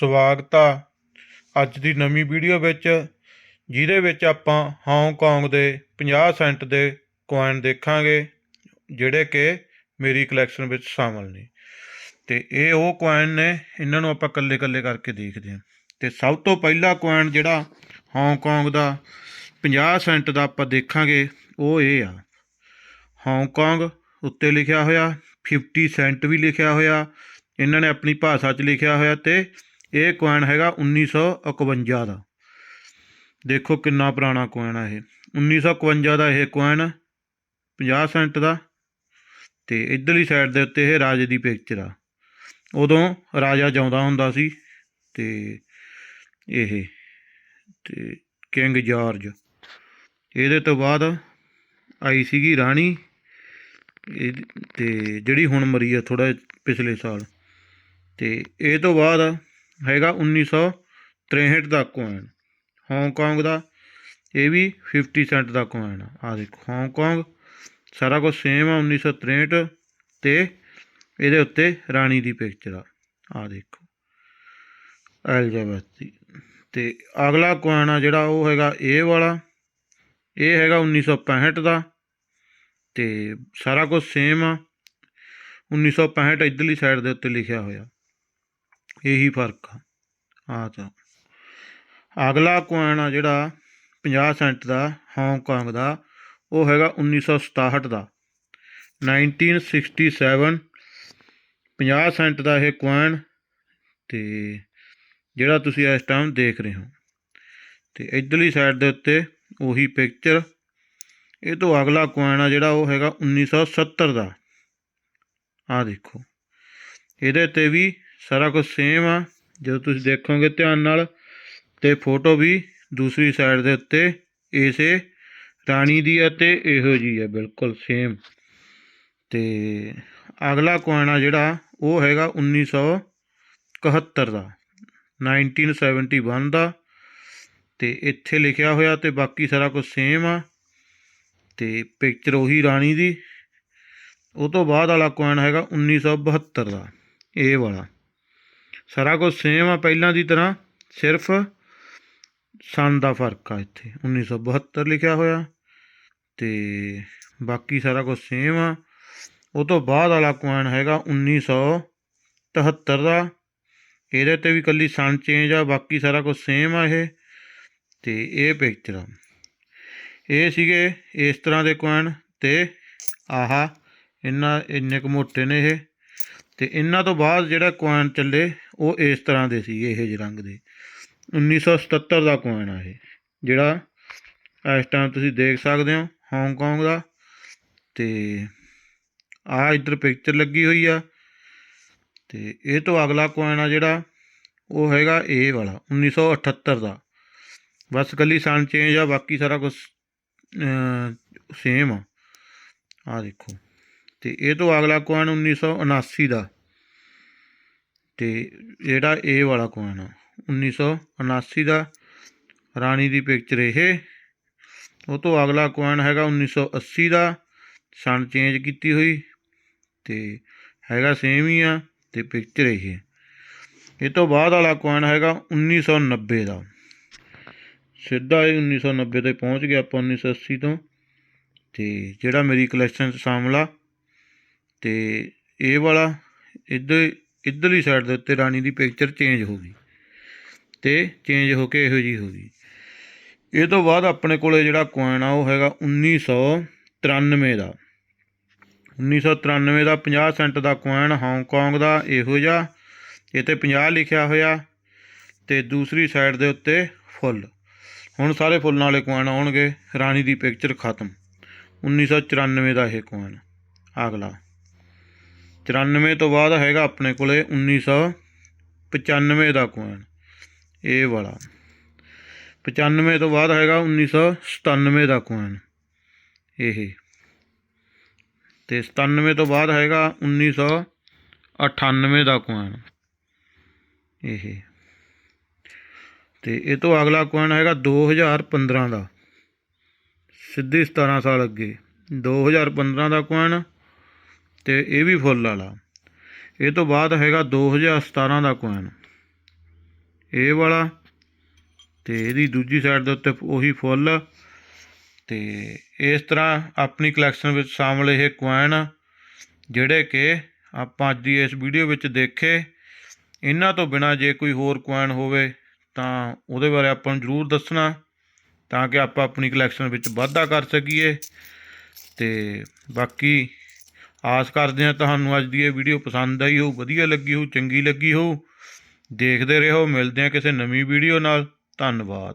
ਸਵਾਗਤ ਆ। ਅੱਜ ਦੀ ਨਵੀਂ ਵੀਡੀਓ ਵਿੱਚ, ਜਿਹਦੇ ਵਿੱਚ ਆਪਾਂ ਹਾਂਗਕਾਂਗ ਦੇ 50 ਸੈਂਟ ਦੇ ਕੋਇਨ ਦੇਖਾਂਗੇ, ਜਿਹੜੇ ਕਿ ਮੇਰੀ ਕਲੈਕਸ਼ਨ ਵਿੱਚ ਸ਼ਾਮਲ ਨੇ। ਤੇ ਇਹ ਉਹ ਕੋਇਨ ਨੇ, ਇਹਨਾਂ ਨੂੰ ਆਪਾਂ ਕੱਲੇ ਕੱਲੇ ਕਰਕੇ ਦੇਖਦੇ ਹਾਂ। ਤੇ ਸਭ ਤੋਂ ਪਹਿਲਾ ਕੋਇਨ ਜਿਹੜਾ ਹਾਂਗਕਾਂਗ ਦਾ 50 ਸੈਂਟ ਦਾ ਆਪਾਂ ਦੇਖਾਂਗੇ, ਉਹ ਇਹ ਆ। ਹਾਂਗਕਾਂਗ ਉੱਤੇ ਲਿਖਿਆ ਹੋਇਆ 50 ਸੈਂਟ ਵੀ ਲਿਖਿਆ ਹੋਇਆ, ਇਹਨਾਂ ਨੇ ਆਪਣੀ ਭਾਸ਼ਾ 'ਚ ਲਿਖਿਆ ਹੋਇਆ ਤੇ ਇਹ ਕੋਇਨ ਹੈਗਾ 1951 ਦਾ। ਦੇਖੋ ਕਿੰਨਾ ਪੁਰਾਣਾ ਕੋਇਨ ਆ ਇਹ। 1951 ਦਾ ਇਹ ਕੋਇਨ 50 ਸੈਂਟ ਦਾ ਤੇ ਇਧਰਲੀ ਸਾਈਡ ਦੇ ਉੱਤੇ ਇਹ ਰਾਜੇ ਦੀ ਪਿਕਚਰ ਆ। ਉਦੋਂ ਰਾਜਾ ਜਿਉਂਦਾ ਹੁੰਦਾ ਸੀ ਤੇ ਇਹ, ਤੇ ਕਿੰਗ ਜਾਰਜ ਇਹਦੇ ਤੋਂ ਬਾਅਦ ਆਈ ਸੀਗੀ ਰਾਣੀ। ਇਹ, ਤੇ ਜਿਹੜੀ ਹੁਣ ਮਰੀ ਆ ਥੋੜਾ ਪਿਛਲੇ ਸਾਲ। ਤੇ ਇਹ ਤੋਂ ਬਾਅਦ ਹੈਗਾ 1963 ਦਾ ਕੋਇਨ ਹਾਂਗਕਾਂਗ ਦਾ, ਇਹ ਵੀ 50 ਸੈਂਟ ਦਾ ਕੋਇਨ ਆ। ਆਹ ਦੇਖੋ ਹਾਂਗਕਾਂਗ ਸਾਰਾ ਕੁਝ ਸੇਮ ਆ 1963 ਤੇ ਇਹਦੇ ਉੱਤੇ ਰਾਣੀ ਦੀ ਪਿਕਚਰ ਆ। ਆਹ ਦੇਖੋ, ਐਲਜ਼ਾਬੈਥ ਦੀ। ਤੇ ਅਗਲਾ ਕੋਇਨ ਆ ਜਿਹੜਾ, ਉਹ ਹੈਗਾ ਇਹ ਵਾਲਾ। ਇਹ ਹੈਗਾ 1965 ਦਾ ਤੇ ਸਾਰਾ ਕੁਝ ਸੇਮ ਆ। 1965 ਇਧਰਲੀ ਸਾਈਡ ਦੇ ਉੱਤੇ ਲਿਖਿਆ ਹੋਇਆ। ਇਹੀ ਫ਼ਰਕ ਆ। ਆ ਤਾਂ ਅਗਲਾ ਕੋਇਨ ਆ ਜਿਹੜਾ 50 ਸੈਂਟ ਦਾ ਹਾਂਗਕਾਂਗ ਦਾ, ਉਹ ਹੈਗਾ 1967 ਦਾ। 1967 50 ਸੈਂਟ ਦਾ ਇਹ ਕੋਇਨ ਤੇ ਜਿਹੜਾ ਤੁਸੀਂ ਇਸ ਟਾਈਮ ਦੇਖ ਰਹੇ ਹੋ। ਤੇ ਇਧਰਲੀ ਸਾਈਡ ਦੇ ਉੱਤੇ ਉਹੀ ਪਿਕਚਰ ਇਹ ਤੋਂ ਅਗਲਾ ਕੋਇਨ ਆ ਜਿਹੜਾ ਉਹ ਹੈਗਾ 1970 ਦਾ। ਆ ਦੇਖੋ। ਇਹਦੇ ਤੇ ਵੀ ਸਾਰਾ ਕੁਝ ਸੇਮ ਆ। ਜਦੋਂ ਤੁਸੀਂ ਦੇਖੋਗੇ ਧਿਆਨ ਨਾਲ ਤੇ ਫੋਟੋ ਵੀ ਦੂਸਰੀ ਸਾਈਡ ਦੇ ਉੱਤੇ ਇਸੇ ਰਾਣੀ ਦੀ ਆ ਤੇ ਇਹੋ ਜੀ ਹੈ ਬਿਲਕੁਲ ਸੇਮ ਤੇ ਅਗਲਾ ਕੋਇਨ ਆ ਜਿਹੜਾ, ਉਹ ਹੈਗਾ 1971 ਦਾ 1971 ਦਾ। ਤੇ ਇੱਥੇ ਲਿਖਿਆ ਹੋਇਆ ਤੇ ਬਾਕੀ ਸਾਰਾ ਕੁਝ ਸੇਮ ਆ। ਤੇ ਪਿਕਚਰ ਉਹੀ ਰਾਣੀ ਦੀ। ਉਹ ਤੋਂ ਬਾਅਦ ਵਾਲਾ ਕੋਇਨ ਹੈਗਾ 1972 ਦਾ, ਇਹ ਵਾਲਾ। ਸਾਰਾ ਕੁਝ ਸੇਮ ਆ ਪਹਿਲਾਂ ਦੀ ਤਰ੍ਹਾਂ, ਸਿਰਫ ਸਨ ਦਾ ਫ਼ਰਕ ਆ ਇੱਥੇ। 1972 ਲਿਖਿਆ ਹੋਇਆ ਤੇ ਬਾਕੀ ਸਾਰਾ ਕੁਝ ਸੇਮ ਆ। ਉਹ ਤੋਂ ਬਾਅਦ ਵਾਲਾ ਕੋਇਨ ਹੈਗਾ 1973 ਦਾ। ਇਹਦੇ ਤੇ ਵੀ ਕੱਲੀ ਸਨ ਚੇਂਜ ਆ, ਬਾਕੀ ਸਾਰਾ ਕੁਝ ਸੇਮ ਆ ਇਹ। ਤੇ ਇਹ ਪਿਕਚਰ ਆ। ਇਹ ਸੀਗੇ ਇਸ ਤਰ੍ਹਾਂ ਦੇ ਕੋਇਨ ਤੇ ਆਹਾ ਇਹਨਾਂ ਇੰਨੇ ਕੁ ਮੋਟੇ ਨੇ ਇਹ। ਤੇ ਇਹਨਾਂ ਤੋਂ ਬਾਅਦ ਜਿਹੜਾ ਕੋਇਨ ਚੱਲੇ ਉਹ ਇਸ ਤਰ੍ਹਾਂ ਦੇ ਸੀ ਇਹ ਜਿਹੇ ਰੰਗ ਦੇ। 1977 ਦਾ ਕੋਇਨ ਆ ਇਹ, ਜਿਹੜਾ ਇਸ ਟਾਈਮ ਤੁਸੀਂ ਦੇਖ ਸਕਦੇ ਹੋ ਹਾਂਗਕਾਂਗ ਦਾ। ਤੇ ਆ ਇੱਧਰ ਪਿਕਚਰ ਲੱਗੀ ਹੋਈ ਆ। ਤੇ ਇਹ ਤੋਂ ਅਗਲਾ ਕੋਇਨ ਆ ਜਿਹੜਾ, ਉਹ ਹੈਗਾ ਇਹ ਵਾਲਾ 1978 ਦਾ। ਬਸ ਕੱਲੀ ਸਨ ਚੇਂਜ ਆ, ਬਾਕੀ ਸਾਰਾ ਕੁਝ ਸੇਮ ਆ। ਆ ਦੇਖੋ। ਤੇ ਇਹ ਤੋਂ ਅਗਲਾ ਕੋਇਨ 1979 ਦਾ। ਤੇ ਜਿਹੜਾ ਇਹ ਵਾਲਾ ਕੋਇਨ ਆ 1979 ਦਾ ਰਾਣੀ ਦੀ ਪਿਕਚਰ ਇਹ। ਉਹ ਤੋਂ ਅਗਲਾ ਕੋਇਨ ਹੈਗਾ 1980 ਦਾ ਸਨ ਚੇਂਜ ਕੀਤੀ ਹੋਈ ਤੇ ਹੈਗਾ ਸੇਮ ਹੀ ਆ ਤੇ ਪਿਕਚਰ ਇਹ। ਇਹ ਤੋਂ ਬਾਅਦ ਵਾਲਾ ਕੋਇਨ ਹੈਗਾ 1990 ਦਾ। ਸਿੱਧਾ ਇਹ 1990 ਤੇ ਪਹੁੰਚ ਗਿਆ ਆਪਾਂ 1980 ਤੋਂ। ਤੇ ਜਿਹੜਾ ਮੇਰੀ ਕਲੈਕਸ਼ਨ 'ਚ ਸ਼ਾਮਲਾ ਆ, ਤੇ ਇਹ ਵਾਲਾ ਇੱਧਰ ਇੱਧਰਲੀ ਸਾਈਡ ਦੇ ਉੱਤੇ ਰਾਣੀ ਦੀ ਪਿਕਚਰ ਚੇਂਜ ਹੋ ਗਈ ਤੇ ਚੇਂਜ ਹੋ ਕੇ ਇਹੋ ਜੀ ਹੋ ਗਈ। ਇਹ ਤੋਂ ਬਾਅਦ ਆਪਣੇ ਕੋਲੇ ਜਿਹੜਾ ਕੋਇਨ ਆ, ਉਹ ਹੈਗਾ 1993 ਦਾ। 1993 ਦਾ 50 ਸੈਂਟ ਦਾ ਕੋਇਨ ਹਾਂਗਕਾਂਗ ਦਾ ਇਹੋ ਜਿਹਾ ਇਹ ਤੇ 50 ਲਿਖਿਆ ਹੋਇਆ ਤੇ ਦੂਸਰੀ ਸਾਈਡ ਦੇ ਉੱਤੇ ਫੁੱਲ ਹੁਣ ਸਾਰੇ ਫੁੱਲਾਂ ਵਾਲੇ ਕੋਇਨ ਆਉਣਗੇ, ਰਾਣੀ ਦੀ ਪਿਕਚਰ ਖਤਮ। 1994 ਦਾ ਇਹ ਕੋਇਨ ਅਗਲਾ। 94 ਤੋਂ ਬਾਅਦ ਹੈਗਾ ਆਪਣੇ ਕੋਲੇ 1995 ਦਾ ਕੋਇਨ ਇਹ ਵਾਲਾ। 95 ਤੋਂ ਬਾਅਦ ਹੈਗਾ 1997 ਦਾ ਕੋਇਨ ਇਹ। ਤੇ 97 ਤੋਂ ਬਾਅਦ ਹੈਗਾ 1998 ਦਾ ਕੋਇਨ ਇਹ। ਤੇ ਇਹ ਤੋਂ ਅਗਲਾ ਕੋਇਨ ਹੈਗਾ 2015 ਦਾ। ਸਿੱਧੀ 17 ਸਾਲ ਅੱਗੇ। 2015 ਦਾ ਕੋਇਨ ਤੇ ਇਹ ਵੀ ਫੁੱਲ ਵਾਲਾ। ਇਹ ਤੋਂ ਬਾਅਦ ਹੈਗਾ 2017 ਦਾ ਕੋਇਨ। ਇਹ ਵਾਲਾ ਤੇ ਇਹਦੀ ਦੂਜੀ ਸਾਈਡ ਦੇ ਉੱਤੇ ਉਹੀ ਫੁੱਲ। ਤੇ ਇਸ ਤਰ੍ਹਾਂ ਆਪਣੀ ਕਲੈਕਸ਼ਨ ਵਿੱਚ ਸ਼ਾਮਲ ਇਹ ਕੁਆਇਨ ਜਿਹੜੇ ਕਿ ਆਪਾਂ ਅੱਜ ਦੀ ਇਸ ਵੀਡੀਓ ਵਿੱਚ ਦੇਖੇ। ਇਹਨਾਂ ਤੋਂ ਬਿਨਾ ਜੇ ਕੋਈ ਹੋਰ ਕੁਆਇਨ ਹੋਵੇ ਤਾਂ ਉਹਦੇ ਬਾਰੇ ਆਪਾਂ ਨੂੰ ਜ਼ਰੂਰ ਦੱਸਣਾ, ਤਾਂ ਕਿ ਆਪਾਂ ਆਪਣੀ ਕਲੈਕਸ਼ਨ ਵਿੱਚ ਵਾਧਾ ਕਰ ਸਕੀਏ। ਤੇ ਬਾਕੀ ਆਸ ਕਰਦੇ ਹਾਂ ਤੁਹਾਨੂੰ ਅੱਜ ਦੀ ਇਹ ਵੀਡੀਓ ਪਸੰਦ ਆਈ ਹੋਊ, ਵਧੀਆ ਲੱਗੀ ਹੋਊ, ਚੰਗੀ ਲੱਗੀ ਹੋਊ। ਦੇਖਦੇ ਰਹੋ, ਮਿਲਦੇ ਹਾਂ ਕਿਸੇ ਨਵੀਂ ਵੀਡੀਓ ਨਾਲ। ਧੰਨਵਾਦ।